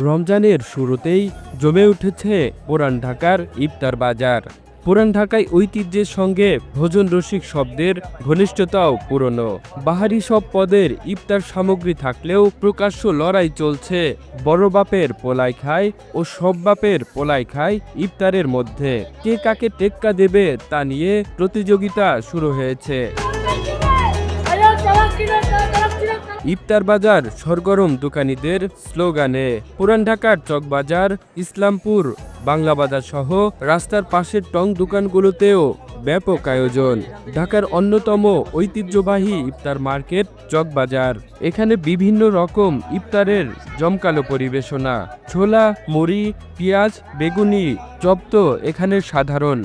রমজানের শুরুতেই জমে উঠেছে পুরান ঢাকার ইফতার বাজার পুরান ঢাকায় ঐতিহ্যের সঙ্গে ভোজন রসিক শব্দের ঘনিষ্ঠতাও পুরনো বাহারি সব পদের ইফতার সামগ্রী থাকলেও প্রকাশ্য লড়াই চলছে বড় বাপের পোলাই খায় ও সব বাপের পোলাই খায় ইফতারের মধ্যে কে কাকে টেক্কা দেবে তা নিয়ে প্রতিযোগিতা শুরু হয়েছে ইফতার বাজার, সরগরম দোকানীদের স্লোগানে। পুরান ঢাকার চকবাজার ইসলামপুর, বাংলা বাজার সহ রাস্তার পাশের টং দোকানগুলোতেও ব্যাপক আয়োজন। ঢাকার অন্যতম ঐতিহ্যবাহী ইফতার মার্কেট চকবাজার এখানে বিভিন্ন রকম ইফতারের জমকালো পরিবেশনা। ছোলা, মুড়ি, পেঁয়াজ, বেগুনি, চপ তো এখানে সাধারণ।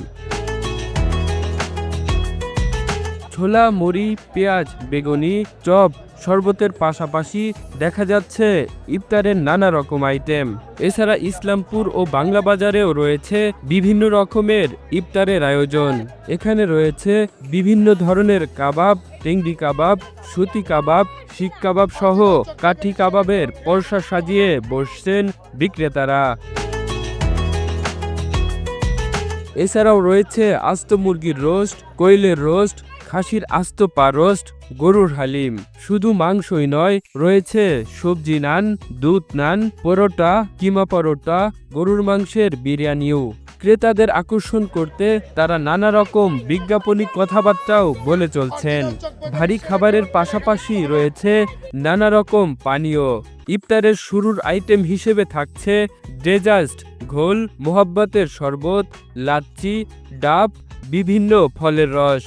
ছোলা, মুড়ি, পেঁয়াজ, বেগুনি, চপ শরবতের পাশাপাশি দেখা যাচ্ছে ইফতারের নানা রকম আইটেম। এছাড়া ইসলামপুর ও বাংলা বাজারেও রয়েছে বিভিন্ন রকমের ইফতারের আয়োজন। এখানে রয়েছে বিভিন্ন ধরনের কাবাব টেংরি কাবাব, সুতি কাবাব শিক কাবাব সহ কাঠি কাবাবের পরশা সাজিয়ে বসছেন বিক্রেতারা। এছাড়াও রয়েছে আস্ত মুরগির রোস্ট, কোয়েলের রোস্ট খাসির আস্ত পা রোস্ট গরুর হালিম। শুধু মাংসই নয়, রয়েছে সবজি নান, দুধ নান, পরোটা, কিমা পরোটা, গরুর মাংসের বিরিয়ানিও। ক্রেতাদের আকর্ষণ করতে তারা নানা রকম বিজ্ঞাপনী কথাবার্তাও বলে চলছেন। ভারী খাবারের পাশাপাশি রয়েছে নানা রকম পানীয়। ইফতারের শুরুর আইটেম হিসেবে থাকছে ডেজাস্ট, ঘোল, মোহাব্বতের শরবত, লাচ্ছি, ডাব, বিভিন্ন ফলের রস।